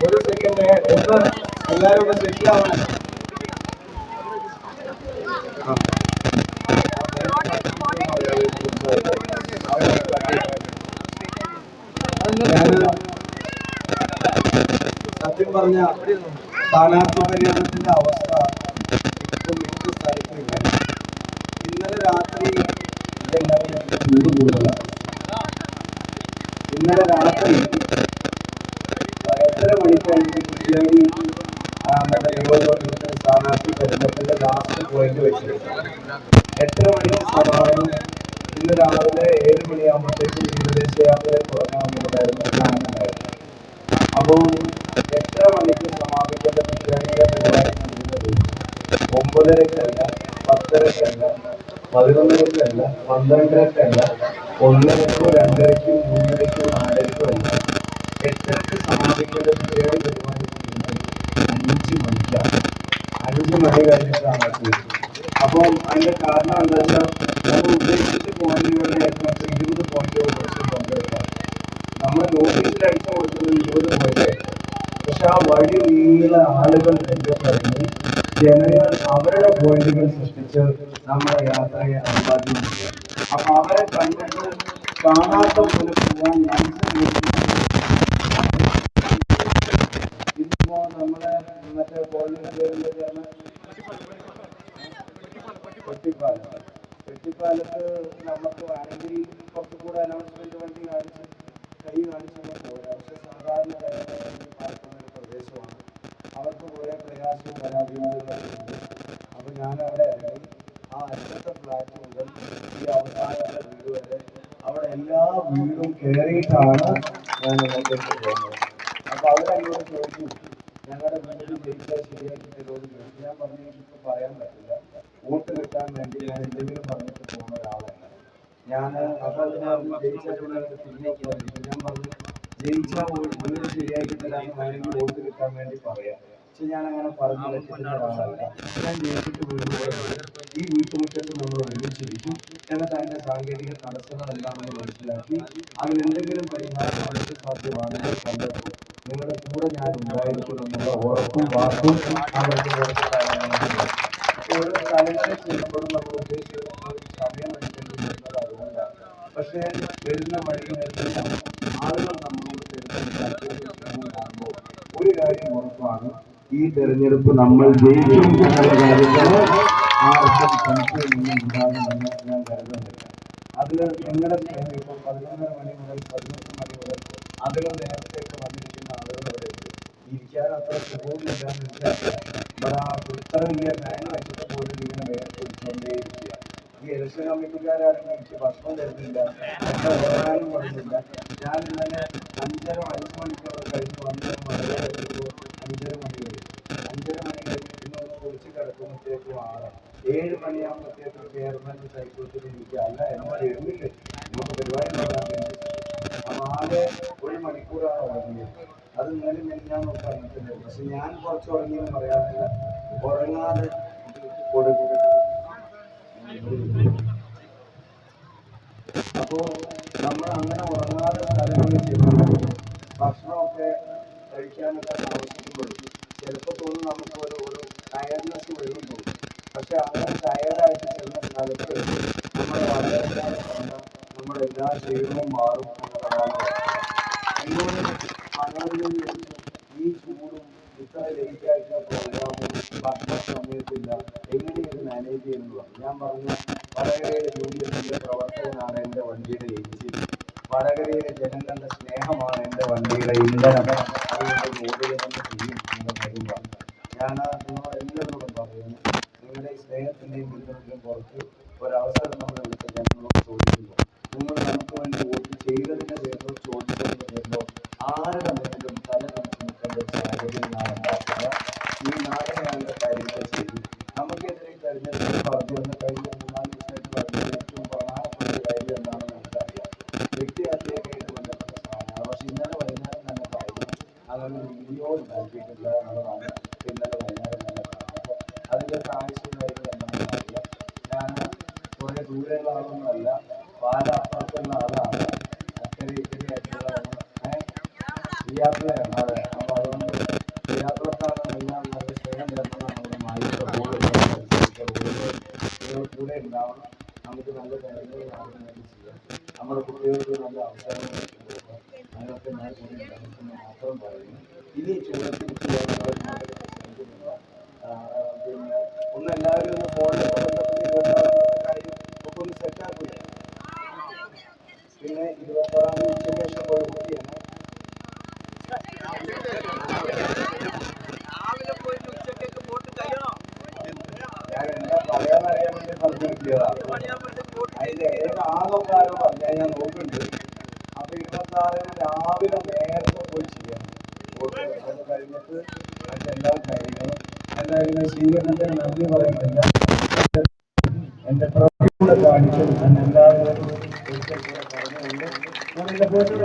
ഒരു സെക്കൻഡ് ഒന്ന് എല്ലാരും ഒന്ന്. ഞാൻ സത്യം പറഞ്ഞ സ്ഥാനാർത്ഥി പര്യടനത്തിന്റെ അവസ്ഥ ഇപ്പം മിക്ക സ്ഥലത്തും ഇന്നലെ രാത്രി ചൂട് കൂടുതലാണ് ഇന്നലെ രാത്രി എട്ടര മണിക്കാണ് ആ, മറ്റേ നിയോജകമണ്ഡലത്തിലെ സ്ഥാനാർത്ഥി തെരഞ്ഞെടുപ്പിന്റെ ലാസ്റ്റ് പോയിന്റ് വെച്ചിട്ടുണ്ട് എത്ര മണിക്ക് സമാപനം ഇന്ന് രാവിലെ ഏഴ് മണിയാകുമ്പോഴത്തേക്കും വിദേശ യാത്രയിൽ തുടങ്ങാമെന്നുണ്ടായിരുന്നു എത്ര അപ്പോൾ എട്ടര മണിക്ക് സമാപിക്കേണ്ട കുറ്റിയാടിയുടെ പരിപാടി ഒമ്പതരക്കല്ല പത്തരക്കല്ല പതിനൊന്നരക്കല്ല പന്ത്രണ്ടരക്കല്ല ഒന്നരക്കോ രണ്ടരക്കോ മൂന്നരക്കോ നാലരക്കോ അല്ല. എട്ടരക്ക് സമാപിക്കേണ്ട കുറ്റിയാടി പരിപാടി നടന്നത് അഞ്ച് മണിക്കാണ് അഞ്ച് മണി കഴിഞ്ഞിട്ടാണ് അപ്പോൾ അതിന്റെ കാരണം എന്താ വെച്ചാൽ നമ്മൾ ഉദ്ദേശിച്ച പോയിന്റുകളുടെ ഏകദേശം ഇരുപത് പോയിന്റുകൾ കുറച്ച് പങ്കെടുക്കാം നമ്മൾ നോട്ടീസിൽ അടിച്ചു കൊടുക്കുന്നത് ഇരുപത് പോയിന്റ് പക്ഷെ ആ വഴി ആളുകൾ രംഗത്തിറങ്ങി ജനങ്ങൾ അവരുടെ പോയിന്റുകൾ സൃഷ്ടിച്ച് നമ്മുടെ യാത്രയെ അഭിവാദ്യം അപ്പൊ അവരെ കണ്ടിട്ട് കാണാത്ത പോലെ പോകാൻ ഇപ്പോ നമ്മുടെ മറ്റേ വെട്ടിപ്പാലത്ത് നമുക്ക് വേണമെങ്കിൽ കുറച്ചുകൂടെ അനൗൺസ്മെന്റ് വണ്ടി കാണിച്ച് കൈ കാണിച്ചൊന്നും പോരാ. പക്ഷെ സാധാരണ ജനങ്ങൾ പാർക്കുന്ന ഒരു പ്രദേശമാണ് അവർക്ക് കുറെ പ്രയാസവും പരാതികളുണ്ട് അപ്പൊ ഞാൻ അവിടെ ഇറങ്ങി ആ അറ്റത്തെ ഫ്ലാറ്റ് മുതൽ ഈ അവസാനത്തെ വീട് വരെ അവിടെ എല്ലാ വീടും കയറിയിട്ടാണ് ഞാൻ ഇങ്ങോട്ടേക്ക് പോകുന്നത്. അപ്പൊ അവരങ്ങോട്ട് ചോദിച്ചു ഞങ്ങളുടെ വീട്ടിൽ ജയിച്ചാൽ ശരിയാക്കി തരുമെന്ന് ചോദിച്ചു ഞാൻ പറഞ്ഞു എനിക്ക് പറയാൻ പറ്റില്ല. വോട്ട് കിട്ടാൻ വേണ്ടി ഞാൻ എന്തെങ്കിലും പറഞ്ഞിട്ട് പോകുന്ന ഒരാളല്ല. ഞാൻ അപ്പൊ ഞാൻ ജയിച്ചിട്ടുള്ള പിന്നെ ഞാൻ പറഞ്ഞു ജയിച്ചാൽ വീട് ശരിയാക്കി തരാൻ വേണമെങ്കിൽ വോട്ട് കിട്ടാൻ വേണ്ടി പറയാം. പക്ഷെ ഞാൻ അങ്ങനെ പറഞ്ഞു വെച്ചിട്ടുള്ള ഒരാളല്ല ഞാൻ ജയിച്ചിട്ട് വീട് പോയത് ഈ വീട്ടുമുറ്റത്ത് നമ്മൾ ഒരുമിച്ചിരിക്കും എന്നിട്ട് അതിന്റെ സാങ്കേതിക തടസ്സങ്ങൾ നമ്മൾ മനസ്സിലാക്കി. അതിനെന്തെങ്കിലും പരിഹാരം നമുക്ക് സാധ്യമാണെങ്കിൽ കണ്ടെത്തും. നിങ്ങളുടെ കൂടെ ഞാൻ ഉണ്ടായിരിക്കുമെന്നുള്ള ഉറപ്പും വാക്കും അവർക്ക് ഓരോ കാര്യങ്ങളെ ചെയ്യുമ്പോഴും നമ്മൾ ഉദ്ദേശിക്കുന്ന സമയം അനുസരിച്ച് വരുന്നത് അതുകൊണ്ടാണ്. പക്ഷേ വരുന്ന വഴികളെല്ലാം ഒരു കാര്യം ഉറപ്പാണ്. ഈ തെരഞ്ഞെടുപ്പ് നമ്മൾ ജയിക്കും എന്നുള്ള കാര്യത്തിൽ ആർക്കും സംശയമൊന്നും ഉണ്ടാകുമെന്ന് ഞാൻ കരുതുന്നില്ല. അതിൽ നിങ്ങളുടെ സ്നേഹം ഇപ്പോൾ പതിനൊന്നര മണി മുതൽ പതിനൊന്ന് മണി മുതൽ അതിലും നേരത്തേക്ക് വന്നിരിക്കുന്ന ആളുകൾ അവിടെ ഇരിക്കാൻ അത്ര സുഖവുമില്ല ഇവിടെ ആ വലിയ ഫാൻ വെച്ചിട്ട് ഇലക്ഷൻ കമ്മിറ്റിക്കാരാണെങ്കിൽ എനിക്ക് ഭക്ഷണം തരുന്നില്ല എന്നെ പറയുന്നില്ല ഞാൻ ഇന്നലെ അഞ്ചര അഞ്ച് മണിക്കൂർ കഴിഞ്ഞ് വന്ന് വളരെ അഞ്ചര മണി കഴിഞ്ഞു അഞ്ചര മണി കഴിഞ്ഞ് പിന്നെ ഒന്ന് കുളിച്ച് കിടക്കുമ്പോഴത്തേക്കും ആറ് ഏഴ് മണിയാകുമ്പോഴത്തേക്കും ചെയർമാൻ സൈക്കിൾ ഇരിക്കുക അല്ല എന്നോട് എഴുതില്ലേ നമുക്ക് പരിപാടി ആകെ ഒരു മണിക്കൂറാണ് ഉറങ്ങിയത് അത് ഇന്നലെ ഞാൻ പറഞ്ഞിട്ടുണ്ട് പക്ഷെ ഞാൻ കുറച്ച് ഉറങ്ങിയെന്ന് പറയാറില്ല ഉറങ്ങാതെ കൊടുക്കുക അപ്പോ നമ്മൾ അങ്ങനെ ഉറങ്ങാതെ സ്ഥലങ്ങളിൽ ചെല്ലുമ്പോൾ ഭക്ഷണമൊക്കെ കഴിക്കാനൊക്കെ താമസിക്കുമ്പോൾ ചിലപ്പോൾ തോന്നും നമുക്ക് ഒരു ഒരു ടയർനെസ് വരും തോന്നും. പക്ഷെ അങ്ങനെ ടയർഡായിട്ട് ചെന്ന സ്ഥലത്ത് നമ്മുടെ വളരെ നമ്മുടെ എല്ലാ ശരീരവും മാറും എന്നുള്ളതാണ് ഈ ചൂടും ഇത്ര ലേറ്റ് ആയിട്ടുള്ള പ്രോഗ്രാമും ഭക്ഷണ സമയത്തില്ല. എങ്ങനെ മാനേജ് ചെയ്യുന്നതാണ് ഞാൻ പറഞ്ഞു വടകരയിലെ യൂണിയന്റെ പ്രവർത്തകനാണ് എന്റെ വണ്ടിയുടെ എഞ്ചിൻ. വടകരയിലെ ജനങ്ങളുടെ സ്നേഹമാണ് എന്റെ വണ്ടിയുടെ ഇന്ധനം. അതുകൊണ്ട് തന്നെ ചെയ്യും എന്ന കാര്യം പറഞ്ഞു ഞാൻ നിങ്ങളോട് എല്ലാവരോടും പറയുന്നു നിങ്ങളുടെ സ്നേഹത്തിന്റെയും പിന്തുണയ്ക്കും പുറത്ത് ഒരവസരം നമ്മൾ ഇവിടുത്തെ ജനങ്ങളോട് ചോദിക്കുന്നു നിങ്ങൾ നമുക്ക് വേണ്ടി വോട്ട് ചെയ്തതിന്റെ പേരിലോ ചോദിച്ചതിന്റെ പേരിലോ ആരുടെ മുന്നിലും തല നമുക്ക് നിൽക്കേണ്ട ഒരു സാഹചര്യം ഒരു വീഡിയോ ഉണ്ടാക്കിയിട്ടില്ല എന്നുള്ളതാണ് ഇന്നലെ വൈകുന്നേരം തന്നെ പറഞ്ഞത് അതിന്റെ ആവശ്യം കാര്യങ്ങൾ എന്താണെന്ന് അറിയാം ഞാൻ കുറെ ദൂരെയുള്ള ആളൊന്നുമല്ല പാല അപ്പുറത്തുള്ള ആളാണ് അക്കരെ ഇക്കരെ ആയിട്ടുള്ള ഏഹ് ചെയ്യാത്തതാണ് അതെ അപ്പൊ അതുകൊണ്ട് ചെയ്യാത്തവർക്കാണ് എല്ലാം നല്ല സ്നേഹം ചേർന്ന നമ്മുടെ മാലിന്യ കൂടെ ഉണ്ടാവണം നമുക്ക് നല്ല കാര്യങ്ങൾ നമുക്ക് ചെയ്യാം നമ്മുടെ കുട്ടികൾക്ക് നല്ല അവസരങ്ങൾ കൂടി ഉണ്ടാകുമെന്ന് മാത്രം പറയുന്നു നമ്മൾ ശ്രമിക്കുന്നില്ല പിന്നെ ഒന്ന് എല്ലാവരും ഒന്ന് ഫോണിൽ കാര്യം ഒക്കെ ഒന്ന് സെറ്റാക്കുക പിന്നെ ഇരുപത്താറാം തീയതി ഉച്ചയ്ക്ക് ശേഷം പോയ കുട്ടിയാണ് ഞാൻ എന്താ പറയാന്ന് അറിയാൻ വേണ്ടി പറഞ്ഞു കിട്ടിയതാണ് അതിന്റെ ഏത് ആളൊക്കെ ആരോ പറഞ്ഞാൽ ഞാൻ നോക്കുന്നുണ്ട്. അപ്പൊ ഇരുപത്താറിന് രാവിലെ നേരത്തെ പോയി ചെയ്യാം. കഴിഞ്ഞിട്ട് മറ്റെല്ലാം കാര്യങ്ങളും എന്തായാലും സ്വീകരണത്തിന് നന്ദി പറയുന്നില്ല. എന്റെ പ്രവൃത്തി കൂടെ കാണിച്ചു ഞാൻ എല്ലാവരും പറഞ്ഞുകൊണ്ട് ഞാൻ എന്റെ ഫോട്ടോ